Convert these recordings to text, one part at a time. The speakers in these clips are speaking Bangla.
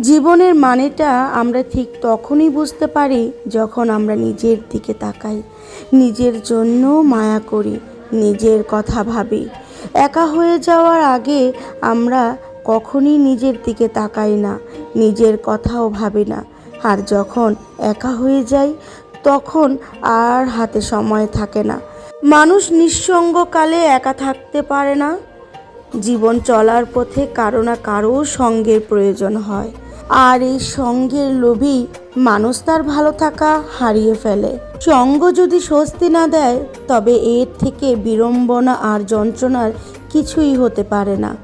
জীবনের মানেটা আমরা ঠিক তখনই বুঝতে পারি যখন আমরা নিজের দিকে তাকাই, নিজের জন্য মায়া করি, নিজের কথা ভাবি। একা হয়ে যাওয়ার আগে আমরা কখনই নিজের দিকে তাকাই না, নিজের কথাও ভাবি না। আর যখন একা হয়ে যাই, তখন আর হাতে সময় থাকে না। মানুষ নিঃসঙ্গকালে একা থাকতে পারে না। জীবন চলার পথে কারও না কারও সঙ্গের প্রয়োজন হয়। আর এই সঙ্গের লোভেই মানুষ তার ভালো থাকা হারিয়ে ফেলে। সঙ্গ যদি স্বস্তি না দেয়, তবে এর থেকে বিড়ম্বনা আর যন্ত্রণার কিছুই হতে পারে না।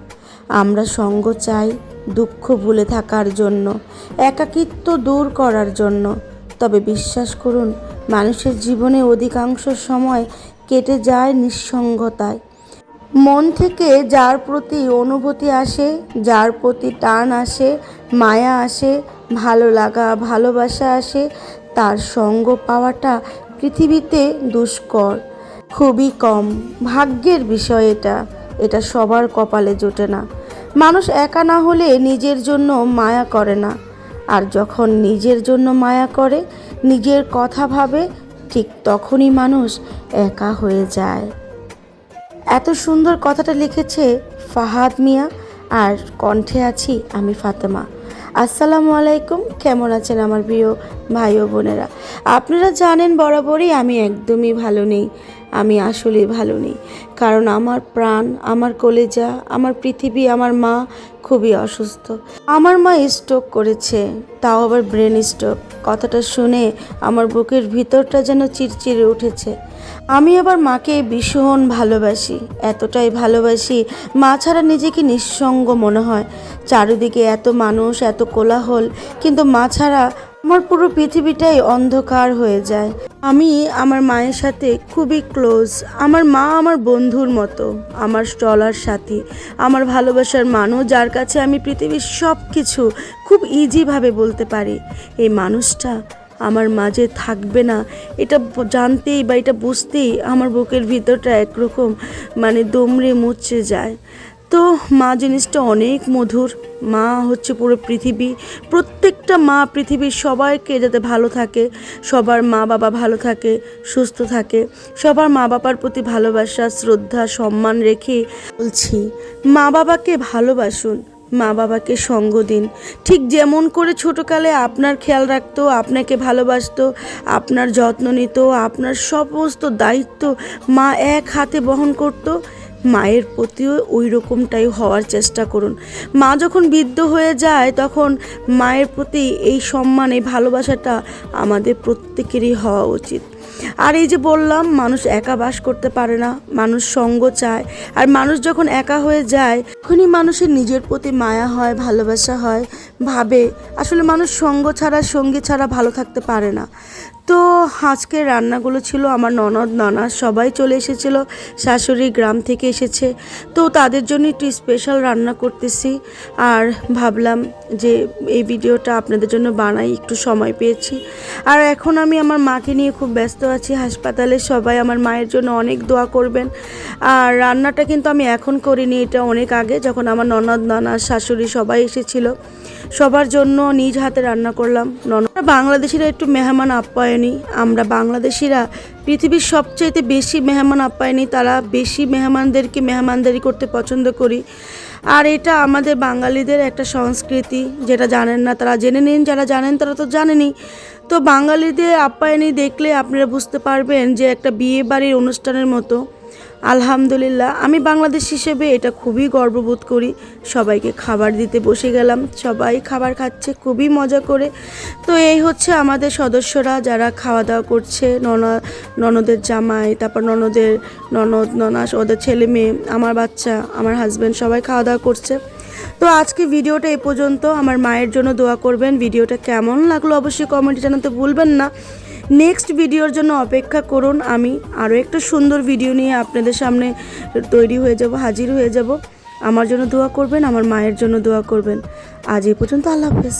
আমরা সঙ্গ চাই দুঃখ ভুলে থাকার জন্য, একাকিত্ব দূর করার জন্য। তবে বিশ্বাস করুন, মানুষের জীবনে অধিকাংশ সময় কেটে যায় নিঃসঙ্গতায়। মন থেকে যার প্রতি অনুভূতি আসে, যার প্রতি টান আসে, মায়া আসে, ভালো লাগা, ভালোবাসা আসে, তার সঙ্গ পাওয়াটা পৃথিবীতে দুষ্কর, খুবই কম। ভাগ্যের বিষয় এটা এটা সবার কপালে জোটে না। মানুষ একা না হলে নিজের জন্য মায়া করে না। আর যখন নিজের জন্য মায়া করে, নিজের কথা ভাবে, ঠিক তখনই মানুষ একা হয়ে যায়। এত সুন্দর কথাটা লিখেছে ফাহাদ মিয়া আর কণ্ঠে আছি আমি ফাতেমা। আসসালামু আলাইকুম, কেমন আছেন আমার প্রিয় ভাই ও বোনেরা? আপনারা জানেন বরাবরই আমি একদমই ভালো নেই। আমি আসলেই ভালো নেই। কারণ আমার প্রাণ, আমার কলেজা, আমার পৃথিবী, আমার মা খুবই অসুস্থ। আমার মা স্ট্রোক করেছে, তাও আবার ব্রেন স্ট্রোক কথাটা শুনে আমার বুকের ভিতরটা যেন চিরচিরে উঠেছে। আমি আবার মাকে ভীষণ ভালোবাসি, এতটাই ভালোবাসি, মা ছাড়া নিজেকে নিঃসঙ্গ মনে হয়। চারিদিকে এত মানুষ, এত কোলাহল, কিন্তু মা ছাড়া আমার পুরো পৃথিবীটাই অন্ধকার হয়ে যায়। আমি আমার মায়ের সাথে খুবই ক্লোজ আমার মা আমার বন্ধুর মতো, আমার চলার সাথী, আমার ভালোবাসার মানুষ যার কাছে আমি পৃথিবীর সব কিছু খুব ইজিভাবে বলতে পারি। এই মানুষটা আমার মাঝে থাকবে না, এটা জানতেই বা এটা বুঝতেই আমার বুকের ভিতরটা একরকম মানে দমড়ে মুচড়ে যায়। তো মা জিনিসটা অনেক মধুর। মা হচ্ছে পুরো পৃথিবী। প্রত্যেকটা মা পৃথিবীর সবাইকে যাতে ভালো থাকে, সবার মা বাবা ভালো থাকে, সুস্থ থাকে, সবার মা বাবার প্রতি ভালোবাসা, শ্রদ্ধা, সম্মান রেখে বলছি, মা বাবাকে ভালোবাসুন, মা বাবাকে সঙ্গ দিন। ঠিক যেমন করে ছোটোকালে আপনার খেয়াল রাখতো, আপনাকে ভালোবাসতো, আপনার যত্ন নিত, আপনার সমস্ত দায়িত্ব মা এক হাতে বহন করতো মায়ের প্রতিও ওই রকমটাই হওয়ার চেষ্টা করুন। মা যখন বৃদ্ধ হয়ে যায়, তখন মায়ের প্রতি এই সম্মান, এই ভালোবাসাটা আমাদের প্রত্যেকেরই হওয়া উচিত। আর এই যে বললাম, মানুষ একা বাস করতে পারে না, মানুষ সঙ্গ চায়। আর মানুষ যখন একা হয়ে যায়, তখনই মানুষের নিজের প্রতি মায়া হয়, ভালোবাসা হয়, ভাবে। আসলে মানুষ সঙ্গ ছাড়া, সঙ্গী ছাড়া ভালো থাকতে পারে না। তো আজকের রান্নাগুলো ছিল আমার ননদ, ননা সবাই চলে এসেছিল, শাশুড়ি গ্রাম থেকে এসেছে। তো তাদের জন্য একটু স্পেশাল রান্না করতেছি। আর ভাবলাম যে এই ভিডিওটা আপনাদের জন্য বানাই, একটু সময় পেয়েছি। আর এখন আমি আমার মাকে নিয়ে খুব ব্যস্ত আছি, হাসপাতালে সবাই আমার মায়ের জন্য অনেক দোয়া করবেন। আর রান্নাটা কিন্তু আমি এখন করিনি, এটা অনেক আগে যখন আমার ননদ, নানা, শাশুড়ি সবাই এসেছিল। সবার জন্য নিজ হাতে রান্না করলাম। ননদ, বাংলাদেশিরা একটু মেহমান আপ্যায়নী আমরা বাংলাদেশিরা পৃথিবীর সবচাইতে বেশি মেহমান আপ্যায়নী তারা বেশি মেহমানদেরকে মেহমানদারি করতে পছন্দ করি। আর এটা আমাদের বাঙালিদের একটা সংস্কৃতি, যেটা জানেন না তারা। জেনে নিন, যারা জানেন তারা তো জানেনই তো বাঙালিদের আপ্যায়নী দেখলে আপনারা বুঝতে পারবেন যে একটা বিয়ে বাড়ির অনুষ্ঠানের মতো আলহামদুলিল্লাহ, আমি বাংলাদেশ হিসেবে এটা খুবই গর্ববোধ করি। সবাইকে খাবার দিতে বসে গেলাম, সবাই খাবার খাচ্ছে, খুবই মজা করে। তো এই হচ্ছে আমাদের সদস্যরা যারা খাওয়া দাওয়া করছে, নন, ননদের জামাই, তারপর ননদের, ননদ ননাস ওদের ছেলে মেয়ে, আমার বাচ্চা, আমার হাজব্যান্ড সবাই খাওয়া দাওয়া করছে। তো আজকে ভিডিওটা এই পর্যন্ত, আমার মায়ের জন্য দোয়া করবেন। ভিডিওটা কেমন লাগল অবশ্যই কমেন্টে জানাতে ভুলবেন না। নেক্সট ভিডিওর জন্য অপেক্ষা করুন। আমি আরও একটা সুন্দর ভিডিও নিয়ে আপনাদের সামনে তৈরি হয়ে যাব, হাজির হয়ে যাব। আমার জন্য দোয়া করবেন, আমার মায়ের জন্য দোয়া করবেন। আজ এই পর্যন্ত আল্লাহ হাফেজ।